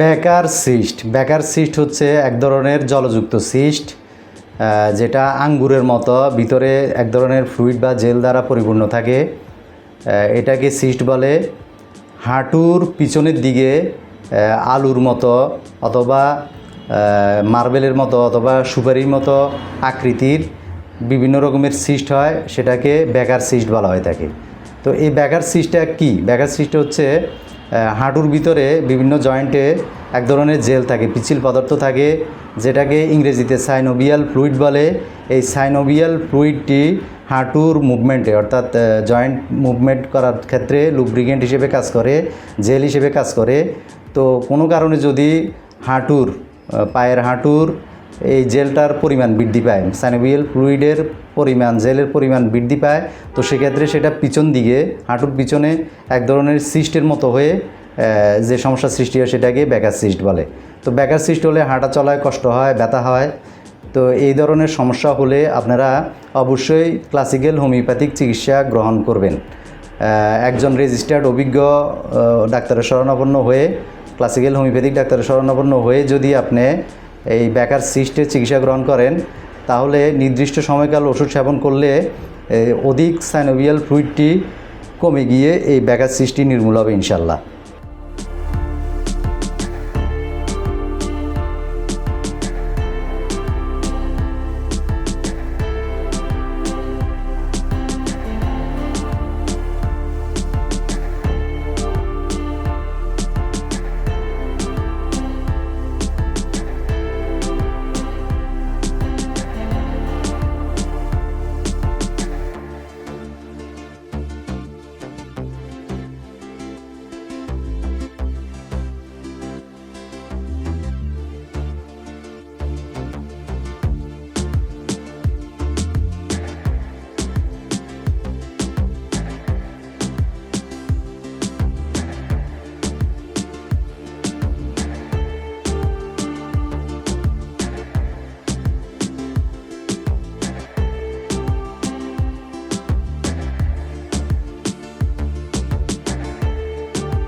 বেকার সিস্ট। বেকার সিস্ট হচ্ছে এক ধরনের জলযুক্ত সিস্ট যেটা আঙ্গুরের মতো ভিতরে এক ধরনের ফ্লুইড বা জেল দ্বারা পরিপূর্ণ থাকে। এটাকে সিস্ট বলে হাঁটুর পিছনের দিকে আলুর মতো অথবা মার্বেলের মতো অথবা সুপারির মতো আকৃতির বিভিন্ন রকমের সিস্ট হয়, সেটাকে বেকার সিস্ট বলা হয়ে থাকে। তো এই ব্যাকার সিস্টটা কি? ব্যাকার সিস্ট হচ্ছে হাঁটুর ভিতরে বিভিন্ন জয়েন্টে এক ধরনের জেল থাকে পিছিল পদার্থ থাকে, যেটাকে ইংরেজিতে সাইনোবিয়াল ফ্লুইড বলে। এই সাইনোবিয়াল ফ্লুইডটি হাঁটুর মুভমেন্টে অর্থাৎ জয়েন্ট মুভমেন্ট করার ক্ষেত্রে লুব্রিকেন্ট হিসেবে কাজ করে, জেল হিসেবে কাজ করে। তো কোনো কারণে যদি হাঁটুর পায়ের হাঁটুর এই জেলটার পরিমাণ বৃদ্ধি পায়। সাইনোবিয়াল ফ্লুইডের পরিমাণ, জেলের পরিমাণ বৃদ্ধি পায়। তো সেক্ষেত্রে সেটা পিছন দিকে, হাঁটুর পিছনে এক ধরনের সিস্টের মতো হয়ে যে সমস্যা সৃষ্টি হয় সেটাকে ব্যাকার সিস্ট বলে। তো ব্যাকার সিস্ট হলে হাঁটা চলায় কষ্ট হয়, ব্যথা হয়। তো এই ধরনের সমস্যা হলে আপনারা অবশ্যই ক্লাসিক্যাল হোমিওপ্যাথিক চিকিৎসা গ্রহণ করবেন। একজন রেজিস্টার্ড অভিজ্ঞ ডাক্তারের শরণাপন্ন হয়ে, ক্লাসিক্যাল হোমিওপ্যাথিক ডাক্তারের শরণাপন্ন হয়ে যদি আপনি এই ব্যাকার সিস্টের চিকিৎসা গ্রহণ করেন, তাহলে নির্দিষ্ট সময়কাল ওষুধ সেবন করলে অধিক সাইনোভিয়াল ফ্লুইডটি কমে গিয়ে এই ব্যাকার সৃষ্টি নির্মূল হবে ইনশাল্লাহ।